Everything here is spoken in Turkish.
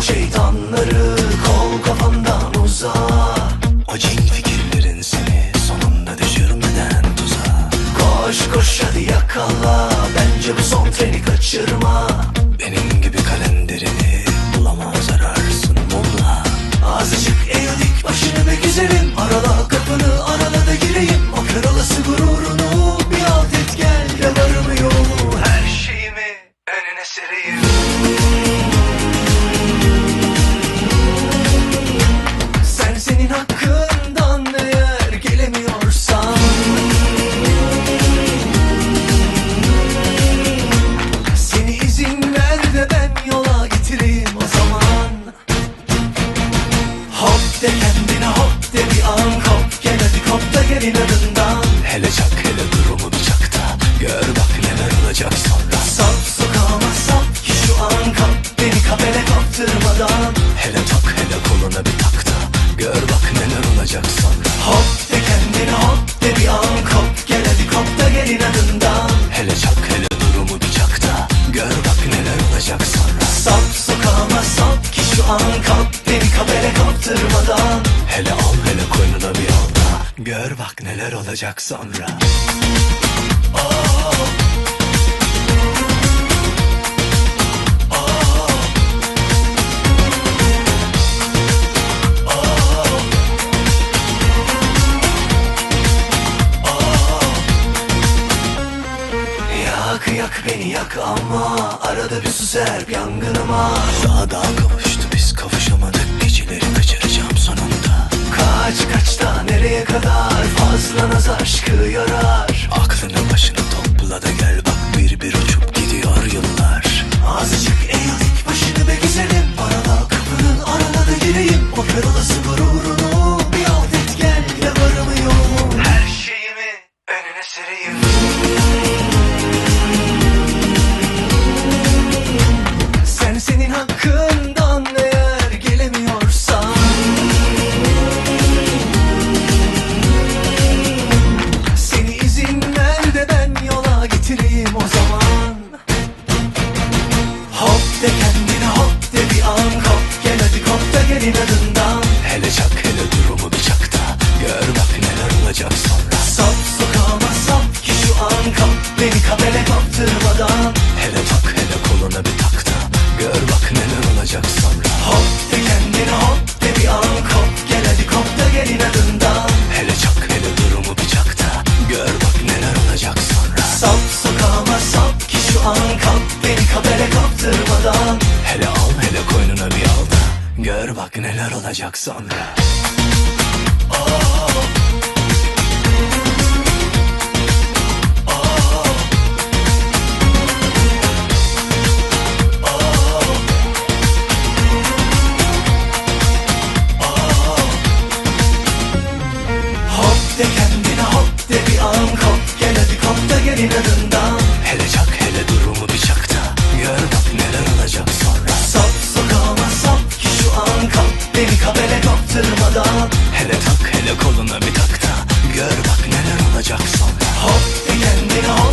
Şeytanları kov kafandan uzak O cin fikirlerin seni sonunda düşürmeden tuzağa Koş koş hadi yakala. Bence bu son treni kaçırma. Benim gibi kalenderini bulamaz ararsın molla Azıcık eğildik başını be güzelim Arala kapını arala da gireyim. O kör olası gururunu bir alt et gel. Yalarımı yolunu her şeyimi önüne sereyim. they have neler olacak sonra. Oh. Oh. Oh. Yak, yak beni yak ama Arada bir su serp yangınıma Daha daha kavuştu biz getireyim o zaman. Hele al hele koynuna bir al da. Gör bak neler olacak sonra. şaşırmadan Hele tak hele koluna bir tak da Gör bak neler olacak sonra. Hop bir kendine hop.